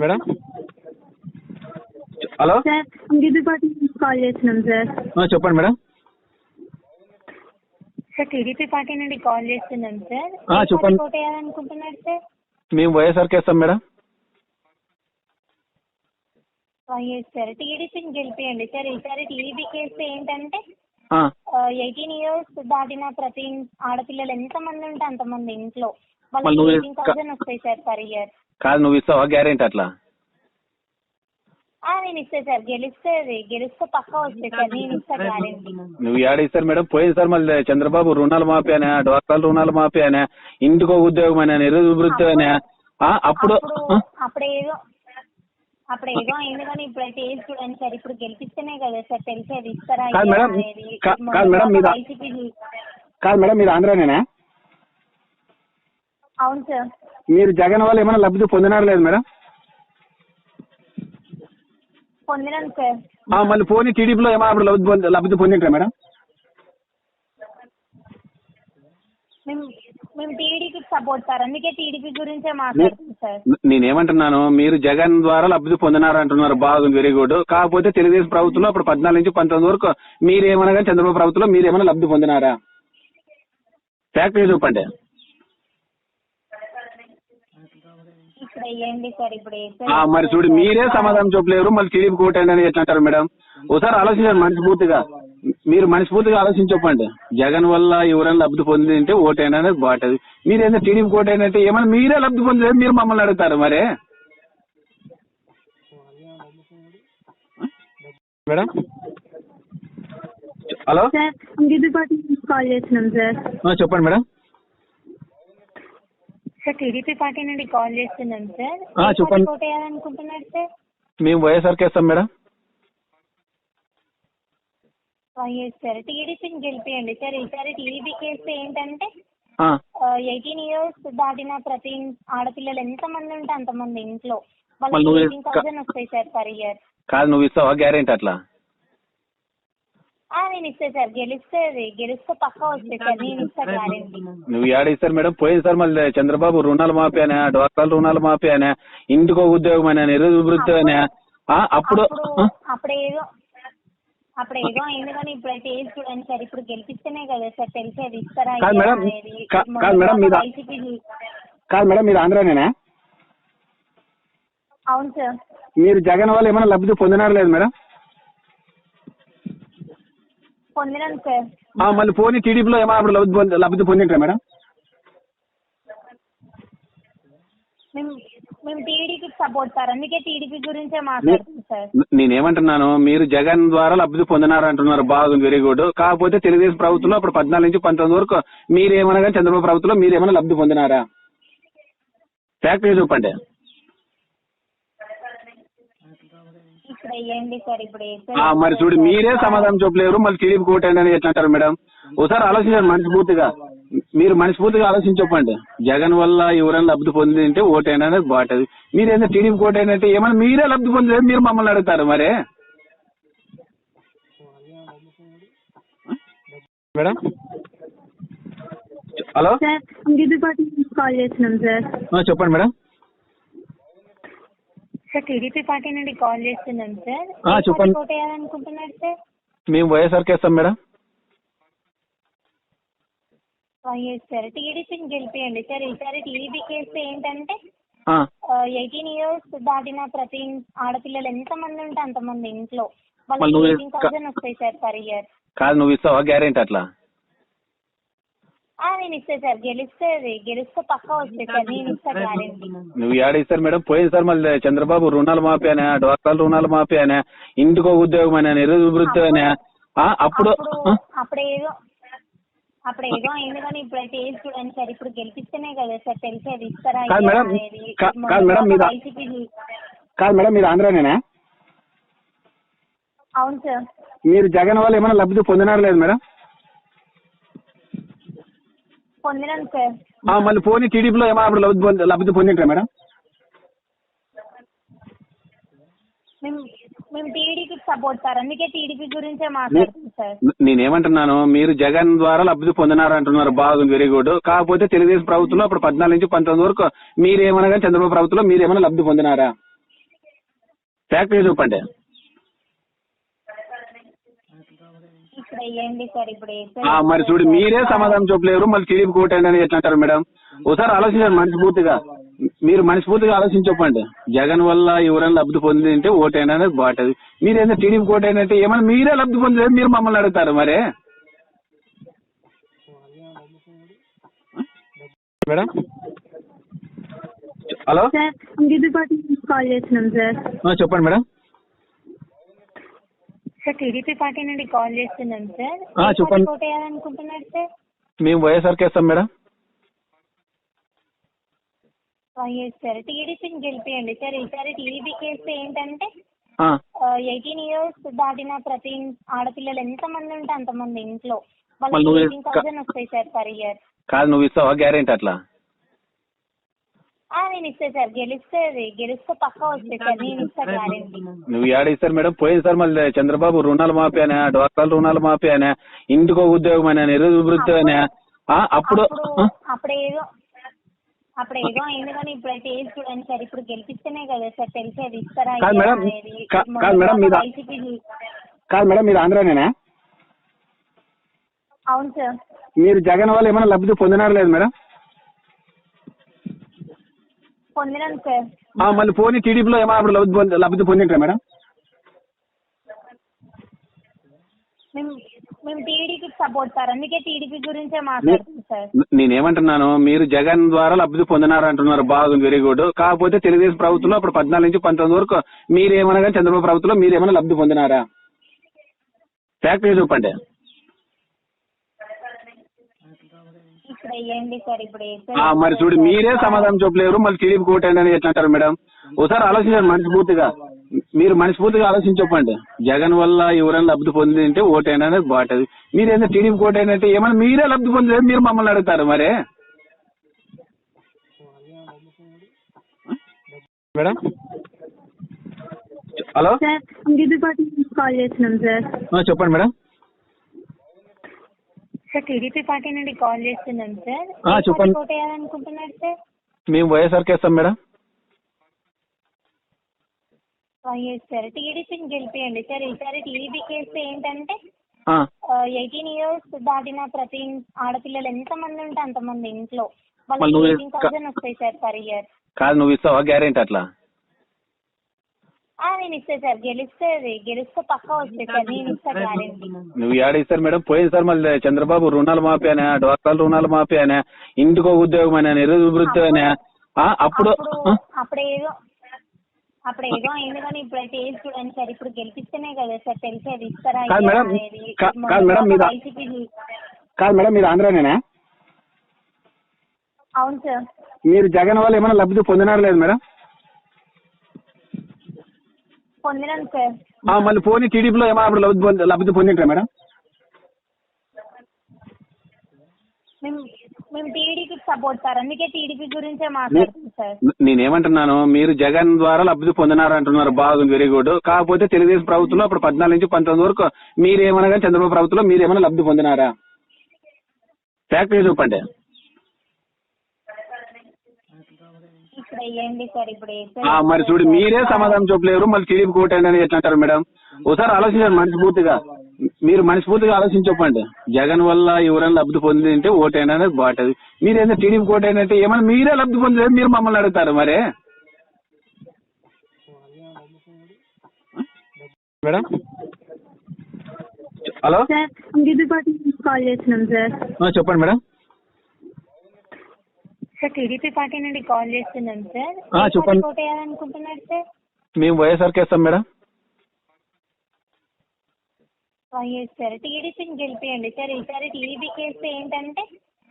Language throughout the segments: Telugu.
మేడం. హలో. సార్ గిద్దు పార్టీ నుంచి కాల్ చేస్తున్నాం సార్. ఆ, చెప్పండి మేడం. సార్ టీడీపీ పార్టీ నుండి కాల్ చేస్తున్నాం సార్. ఆ, చెప్పండి. ఓటు వేయాలనుకుంటున్నారు సార్? మేము వైఎస్ఆర్కి వేస్తాం మేడం. వైఎస్ఆర్ టీడీపీని గెలిపియండి సార్. ఈసారి టీడీపీకి వేస్తే ఏంటంటే ఆ, ఎయిటీన్ ఇయర్స్ దాటిన ప్రతి ఆడపిల్లలు ఎంతమంది ఉంటే అంతమంది ఇంట్లో. మళ్ళీ వాళ్ళకి నువ్వు ఎయిటీన్ థౌసండ్ వస్తాయి సార్ పర్ ఇయర్. కాదు నువ్వు ఇస్తావా గ్యారెంటీ అట్లా? నేను ఇస్తే సార్. గెలిస్తే గెలిస్తే పక్కా వస్తాయి సార్. నేను ఇస్తా గ్యారెంటీ. నువ్వు ఏడ ఇస్తారు మేడం. పోయింది సార్ మళ్ళీ చంద్రబాబు రుణాలు మాఫీ అనే డ్వాక్రాల రుణాలు మాఫీ అనే ఇంటికి ఉద్యోగం అనే నిరువృత్తి అనే అప్పుడు అప్పుడు అప్పుడు ఏదో అప్పుడు ఏదో అయింది కానీ ఇప్పుడైతే ఏది చూడండి సార్. ఇప్పుడు గెలిపిస్తేనే కదా సార్ తెలిసేది. ఇస్తారా కాదు మేడం, కాదు మేడం మీరు ఆంధ్రానేనా? అవును సార్. మీరు జగన్ వల్ల ఏమైనా లబ్ధి పొందినారు లేదు మేడం? పొందినాను సార్. ఆ, మళ్ళీ పోనీ టీడీపీలో ఏమైనా అప్పుడు లబ్ధి పొంది లబ్ధి పొందింటారా మేడం? మేము మేము టీడీపీకి సపోర్ట్ సార్. అందుకే టీడీపీ గురించే మాట్లాడుతున్నాం సార్. నేనేమంటున్నాను మీరు జగన్ ద్వారా లబ్ధి పొందినారు అంటున్నారు బాగుంది వెరీ గుడ్. కాకపోతే తెలుగుదేశం ప్రభుత్వంలో అప్పుడు పద్నాలుగు నుంచి పంతొమ్మిది వరకు మీరేమన్నా కానీ చంద్రబాబు ప్రభుత్వంలో మీరేమైనా లబ్ధి పొందినారా? ఫ్యాక్టరీ చూపండి ఇప్పుడు వేయండి సార్ ఇప్పుడు వేస్తే ఆ, మరి చూడు మీరే సమాధానం చెప్పలేరు మళ్ళీ టీడీపీ కోటండి అని ఎట్లా అంటారు మేడం? ఒకసారి ఆలోచించండి మనస్ఫూర్తిగా. మీరు మనస్ఫూర్తిగా ఆలోచించి చెప్పండి జగన్ వల్ల ఎవరైనా లబ్ధి పొందింటే ఓటైనా అనేది బాగుంటుంది మీరేదో టీడీపీ కోటైనా అంటే ఏమైనా మీరే లబ్ధి పొందలేదు మీరు మమ్మల్ని అడుగుతారు మరి? మేడం? హలో? కాల్ చేస్తున్నాం సార్. ఆ, చెప్పండి మేడం. సార్ టీడీపీ పార్టీ నుండి కాల్ చేస్తున్నాం సార్. ఆ, ఏ చెప్పండి. పార్టీ ఓటు వేయాలనుకుంటున్నారు సార్? మేము వైఎస్ఆర్కి వేస్తాం మేడం. వైఎస్ఆర్ టీడీపీని గెలిపియండి సార్. ఈసారి టీడీపీకి వేస్తే ఏంటంటే ఆ, ఎయిటీన్ ఇయర్స్ దాటిన ప్రతి ఆడపిల్లలు ఎంతమంది ఉంటే అంతమంది ఇంట్లో. మళ్ళీ వాళ్ళకి నువ్వు ఎయిటీన్ థౌసండ్ వస్తాయి సార్ పర్ ఇయర్. కాదు నువ్వు ఇస్తావా గ్యారెంటీ అట్లా? నేను ఇస్తే సార్. గెలిస్తే గెలిస్తే పక్కా సార్. నేను ఇస్తా గ్యారెంటీ. నువ్వు ఏడ ఇస్తారు మేడం. పోయింది సార్ మళ్ళీ. చంద్రబాబు రుణాలు మాఫీ అనే డ్వాక్రాల రుణాలు మాఫీ అనే ఇంటికి ఒక ఉద్యోగం అనే నిరువృత్తి అనే. ఆ, అప్పుడు అప్పుడు ఆ, అప్పుడు ఏదో అప్పుడు ఏదో అయింది కానీ ఇప్పుడైతే ఏది చూడండి సార్. ఇప్పుడు గెలిపిస్తేనే కదా సార్ తెలిసేది ఇస్తారా కాదు ఇయ్యరా మేడం, అనేది. కా- మొన్న కాదు మేడం, మీరు- వైసీపీ కాదు మేడం మీరు ఆంధ్రానేనా? అవును సార్. మీరు జగన్ వల్ల ఏమైనా లబ్ధి పొందినారు లేదు మేడం? పొందినాను సార్ మళ్ళీ పోనీ టీడీపీలో ఏమైనా అప్పుడు లబ్ధి పొంది లబ్ధి పొందింటారా మేడం? మేము మేము టీడీపీకి సపోర్ట్ సార్. అందుకే టీడీపీ గురించే మాట్లాడుతున్నాం సార్. నేనేమంటున్నాను మీరు జగన్ ద్వారా లబ్ధి పొందినారు అంటున్నారు బాగుంది వెరీ గుడ్ కాకపోతే తెలుగుదేశం ప్రభుత్వంలో అప్పుడు పద్నాలుగు నుంచి పంతొమ్మిది వరకు మీరేమన్నా కానీ చంద్రబాబు ప్రభుత్వంలో మీరేమైనా లబ్ధి పొందినారా? ఫ్యాక్టరీ చూపండి. ఇప్పుడు వేయండి సార్ ఇప్పుడు వేస్తే ఆ, మరి చూడు మీరే సమాధానం చెప్పలేరు మళ్ళీ టీడీపీ కోటండి అని ఎట్లా అంటారు మేడం? ఒకసారి ఆలోచించండి మనస్ఫూర్తిగా. మీరు మనస్ఫూర్తిగా ఆలోచించి చెప్పండి. జగన్ వల్ల ఎవరైనా లబ్ధి పొందింటే ఓటైనా అనేది బాగుంటుంది మీరేదో టీడీపీ కోటైనా అంటే ఏమైనా మీరే లబ్ధి పొందలేదు మీరు మమ్మల్ని అడుగుతారు మరి? మేడం? హలో? సార్ గిద్దు పార్టీ నుంచి కాల్ చేస్తున్నాం సార్. ఆ, చెప్పండి మేడం. సార్ టీడీపీ పార్టీ నుండి కాల్ చేస్తున్నాం సార్. ఆ, చెప్పండి. Party sir? మేము వైఎస్ఆర్కి వేస్తాం మేడం. వైఎస్ఆర్ టీడీపీని గెలిపియండి సార్. ఈసారి టీడీపీకి వేస్తే ఏంటంటే ఆ, ఎయిటీన్ ఇయర్స్ దాటిన ప్రతి ఆడపిల్లలు ఎంతమంది ఉంటే అంతమంది ఇంట్లో. మళ్ళీ వాళ్ళకి నువ్వు ఎయిటీన్ థౌసండ్ వస్తాయి సార్ పర్ ఇయర్. కాదు నువ్వు ఇస్తావా గ్యారెంటీ అట్లా? నేను ఇస్తే సార్ గెలిస్తే గెలిస్తే పక్కా వస్తాయి సార్ నేను ఇస్తా గ్యారెంటీ నువ్వు ఏడ ఇస్తారు మేడం పోయింది సార్ మళ్ళీ చంద్రబాబు రుణాలు మాఫీ అనే డ్వాక్రాల రుణాలు మాఫీ అనే ఇంటికి ఉద్యోగం అనే నిరువృత్తి అనే అప్పుడు అప్పుడు ఏదో అప్పుడు ఏదో అయింది కానీ ఇప్పుడైతే ఏది చూడండి సార్ ఇప్పుడు గెలిపిస్తేనే కదా సార్ తెలిసేది ఇస్తారా కాదు మేడం, మీరు- కాదు మేడం మీరు ఆంధ్రానేనా? అవును సార్. మీరు జగన్ వల్ల ఏమైనా లబ్ధి పొందినారు లేదు మేడం? పొందినాను సార్ ఆ, మళ్ళీ పోనీ టీడీపీలో ఏమైనా అప్పుడు లబ్ధి పొంది లబ్ధి పొందింటారా మేడం? మేము మేము టీడీపీకి సపోర్ట్ సార్. అందుకే టీడీపీ గురించే మాట్లాడుతున్నాం సార్. నేనేమంటున్నాను మీరు జగన్ ద్వారా లబ్ధి పొందినారు అంటున్నారు బాగుంది వెరీ గుడ్ కాకపోతే తెలుగుదేశం ప్రభుత్వంలో అప్పుడు పద్నాలుగు నుంచి పంతొమ్మిది వరకు మీరేమన్నా కానీ చంద్రబాబు ప్రభుత్వంలో మీరేమైనా లబ్ధి పొందినారా? ఫ్యాక్టరీ చూపండి ఇప్పుడు వేయండి సార్ ఇప్పుడు వేస్తే ఆ, మరి చూడు మీరే సమాధానం చెప్పలేరు మళ్ళీ టీడీపీ కోటండి అని ఎట్లా అంటారు మేడం? ఒకసారి ఆలోచించండి మనస్ఫూర్తిగా. మీరు మనస్ఫూర్తిగా ఆలోచించి చెప్పండి జగన్ వల్ల ఎవరైనా లబ్ధి పొందింటే ఓటైనా అనేది బాగుంటుంది మీరేదో టీడీపీ కోటైనా అంటే ఏమైనా మీరే లబ్ధి పొందలేదు మీరు మమ్మల్ని అడుగుతారు మరి. Madam? Hello? Sir TDP party నుంచి కాల్ చేస్తున్నాం సార్. ఆ, చెప్పండి మేడం. టీడీపీ పార్టీ నుండి కాల్ చేస్తున్నాం సార్. చెప్పండి. ఓట్ వేయాలనుకుంటున్నారు సార్? మేము వైఎస్ఆర్కి వేస్తాం మేడం. సార్. టీడీపీని గెలిపియండి సార్. ఈసారి టీడీపీకి వేస్తే ఏంటంటే ఎయిటీన్ ఇయర్స్ దాటిన ప్రతి ఆడపిల్లలు ఎంతమంది ఉంటే అంతమంది ఇంట్లో. వాళ్ళకి థౌసండ్ వస్తాయి సార్ పర్ ఇయర్. కాదు నువ్వు ఇస్తావా గ్యారెంటీ అట్లా? నేను సార్. గెలిస్తే గెలిస్తే పక్కా వస్తాయి సార్. నేను ఇస్తా గ్యారెంటీ. నువ్వు ఏడ ఇస్తారు మేడం? పోయింది సార్ మళ్ళీ చంద్రబాబు రుణాలు మాఫీ అనే డ్వాక్రాల రుణాలు మాఫీ అనే ఇంటికో ఉద్యోగం అనే నిరువృత్తి అనే ఆ, అప్పుడు అప్పుడు ఆ, అప్పుడు ఏదో అప్పుడు ఏదో అయింది కానీ ఇప్పుడైతే ఏది చూడండి సార్. ఇప్పుడు గెలిపిస్తేనే కదా సార్ తెలిసేది. ఇస్తారా కాదు ఇయ్యరా మేడం, అనేది. కా- మొన్న కాదు మేడం, వైసీపీ కాదు మేడం మీరు ఆంధ్రానేనా? అవును సార్. మీరు జగన్ వల్ల ఏమైనా లబ్ధి పొందినారు లేదు మేడం? పొందినాను సార్ మళ్ళీ పోనీ టీడీపీలో ఏమైనా అప్పుడు లబ్ధి పొంది లబ్ధి పొందింటారా మేడం? మేము మేము టీడీపీకి సపోర్ట్ సార్. అందుకే టీడీపీ గురించే మాట్లాడుతున్నాం సార్. నేనేమంటున్నాను మీరు జగన్ ద్వారా లబ్ధి పొందినారు అంటున్నారు బాగుంది వెరీ గుడ్ కాకపోతే తెలుగుదేశం ప్రభుత్వంలో అప్పుడు పద్నాలుగు నుంచి పంతొమ్మిది వరకు మీరేమన్నా కానీ చంద్రబాబు ప్రభుత్వంలో మీరేమైనా లబ్ధి పొందినారా? ఫ్యాక్టరీ చూపండి. ఇప్పుడు వేయండి సార్ ఇప్పుడు వేస్తే ఆ, మరి చూడు మీరే సమాధానం చెప్పలేరు మళ్ళీ టీడీపీ కోటండి అని ఎట్లా అంటారు మేడం. ఒకసారి ఆలోచించండి మనస్ఫూర్తిగా. మీరు మనస్ఫూర్తిగా ఆలోచించి చెప్పండి. జగన్ వల్ల ఎవరైనా లబ్ధి పొందింటే ఓటైనా అనేది బాగుంటుంది మీరేదో టీడీపీ కోటైనా అంటే ఏమైనా మీరే లబ్ధి పొందలేదు మీరు మమ్మల్ని అడుగుతారు మరి. Madam? Hello? Sir TDP party నుంచి కాల్ చేస్తున్నాం సార్. ఆ, చెప్పండి మేడం. సార్ టీడీపీ పార్టీ నుండి కాల్ చేస్తున్నాం సార్. ఆ, చెప్పండి. ఓట్ వేయాలనుకుంటున్నారు సార్? మేము వైఎస్ఆర్కి వేస్తాం మేడం. ఎస్ సార్ టీడీపీని గెలిపియండి సార్. ఈసారి టీడీపీకి వేస్తే ఏంటంటే ఆ, ఎయిటీన్ ఇయర్స్ దాటిన ప్రతి ఆడపిల్లలు ఎంతమంది ఉంటే అంతమంది ఇంట్లో. మళ్ళీ వాళ్ళకి నువ్వు ఎయిటీన్ థౌసండ్ వస్తాయి సార్ పర్ ఇయర్. కాదు నువ్వు ఇస్తావా గ్యారెంటీ అట్లా? నేను ఇస్తే సార్ గెలిస్తే గెలిస్తే పక్కా వస్తాయి సార్ నేను ఇస్తా గ్యారెంటీ నువ్వు ఏడ ఇస్తారు మేడం పోయింది సార్ మళ్ళీ చంద్రబాబు రుణాలు మాఫీ అనే డ్వాక్రాల రుణాలు మాఫీ అనే ఇంటికో ఉద్యోగం అనే నిరువృత్తి అనే అప్పుడు అప్పుడు ఏదో అప్పుడు ఏదో అయింది కానీ ఇప్పుడైతే ఏది చూడండి సార్ ఇప్పుడు గెలిపిస్తేనే కదా సార్ తెలిసేది ఇస్తారా కాదు మేడం, మేడం, మీరు ఆంధ్రానేనా? అవును సార్. మీరు జగన్ వల్ల ఏమైనా లబ్ధి పొందినారు లేదు మేడం? పొందినాను సార్ ఆ, మళ్ళీ పోనీ టీడీపీలో ఏమైనా అప్పుడు లబ్ధి పొంది లబ్ధి పొందింటారా మేడం? మేము మేము టీడీపీకి సపోర్ట్ సార్. అందుకే టీడీపీ గురించే మాట్లాడుతున్నాం సార్. నేనేమంటున్నాను మీరు జగన్ ద్వారా లబ్ధి పొందినారు అంటున్నారు బాగుంది వెరీ గుడ్ కాకపోతే తెలుగుదేశం ప్రభుత్వంలో అప్పుడు పద్నాలుగు నుంచి పంతొమ్మిది వరకు మీరేమన్నా కానీ చంద్రబాబు ప్రభుత్వంలో మీరేమైనా లబ్ధి పొందినారా? ఫ్యాక్టరీ చూపండి ఇప్పుడు వేయండి సార్ ఇప్పుడు వేస్తే ఆ, మరి చూడు మీరే సమాధానం చెప్పలేరు మళ్ళీ టీడీపీ కోటండి అని ఎట్లా అంటారు మేడం? ఒకసారి ఆలోచించండి మనస్ఫూర్తిగా. మీరు మనస్ఫూర్తిగా ఆలోచించి చెప్పండి జగన్ వల్ల ఎవరైనా లబ్ధి పొందింటే ఓటైనా అనేది బాగుంటుంది మీరేదో టీడీపీ కోటైనా అంటే ఏమైనా మీరే లబ్ధి పొందలేదు మీరు మమ్మల్ని అడుగుతారు మరి. Madam? Hello? Sir TDP party నుంచి కాల్ చేస్తున్నాం సార్. ఆ, చెప్పండి మేడం. సార్ టీడీపీ పార్టీ నుండి కాల్ చేస్తున్నాం సార్. ఆ, చెప్పండి. ఓట్ వేయాలనుకుంటున్నారు సార్? మేము వైఎస్ఆర్కి వేస్తాం మేడం. Yes sir. టీడీపీని గెలిపియండి సార్. ఈసారి టీడీపీకి వేస్తే ఏంటంటే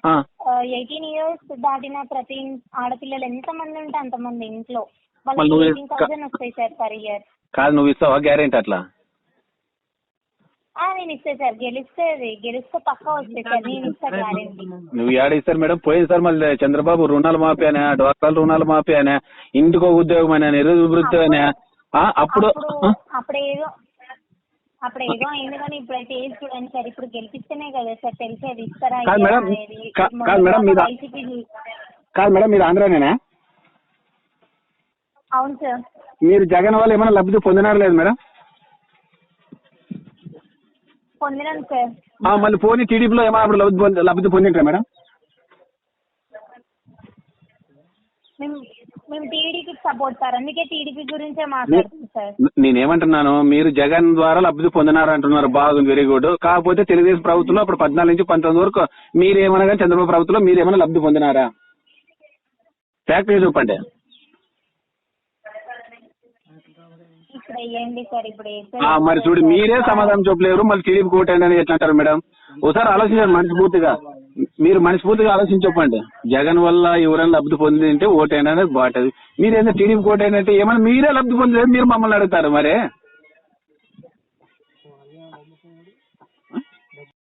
ఆ, ఎయిటీన్ ఇయర్స్ దాటిన ప్రతి ఆడపిల్లలు ఎంతమంది ఉంటే అంతమంది ఇంట్లో. మళ్ళీ వాళ్ళకి నువ్వు ఎయిటీన్ థౌసండ్ వస్తాయి సార్ పర్ ఇయర్. కాదు నువ్వు ఇస్తావా? గ్యారెంటీ అట్లా? నేను ఇస్తే సార్ గెలిస్తే గెలిస్తే పక్కా వస్తాయి సార్ నేను ఇస్తా గ్యారెంటీ నువ్వు ఏడ ఇస్తారు మేడం? పోయింది సార్ మళ్ళీ చంద్రబాబు రుణాలు మాఫీ అనే డ్వాక్రాల రుణాలు మాఫీ అనే ఇంటికో ఉద్యోగం అనే నిరువృత్తి ఆ, అప్పుడు అప్పుడు ఏదో అప్పుడు ఏదో అయింది కానీ ఇప్పుడైతే ఏది చూడండి సార్ ఇప్పుడు గెలిపిస్తేనే కదా సార్ తెలిసేది. ఇస్తారా కాదు మేడం, కాదు మేడం, వైసీపీ కాదు మేడం మీరు ఆంధ్రానేనా? అవును సార్. మీరు జగన్ వల్ల ఏమైనా లబ్ధి పొందినారా లేదు మేడం? పొందినాను సార్ ఆ, మళ్ళీ పోనీ టీడీపీలో ఏమైనా అప్పుడు లబ్ధి పొంది లబ్ధి పొందింటారా మేడం? మేము మేము టీడీపీకి సపోర్ట్ సార్. అందుకే టీడీపీ గురించే మాట్లాడుతుంది సార్. నేనేమంటున్నాను మీరు జగన్ ద్వారా లబ్ధి పొందినారు అంటున్నారు బాగుంది వెరీ గుడ్. కాకపోతే తెలుగుదేశం ప్రభుత్వంలో అప్పుడు పద్నాలుగు నుంచి పంతొమ్మిది వరకు మీరేమన్నా కానీ చంద్రబాబు ప్రభుత్వంలో మీరేమైనా లబ్ధి పొందినారా? ఫ్యాక్టరీ చెప్పండి ఇప్పుడు వేయండి సార్ ఇప్పుడు వేస్తే ఆ, మరి చూడు మీరే సమాధానం చెప్పలేరు మళ్ళీ టీడీపీ కోటండి అని ఎట్లా అంటారు మేడం? ఒకసారి ఆలోచించండి మనస్ఫూర్తిగా. మీరు మనస్ఫూర్తిగా ఆలోచించి చెప్పండి. జగన్ వల్ల ఎవరైనా లబ్ధి పొందింటే ఓటైనా అనేది బాగుంటది మీరేందో టీడీపీ కోటైనా అంటే ఏమైనా మీరే లబ్ధి పొందలేదు మీరు మమ్మల్ని అడుగుతారు మరే?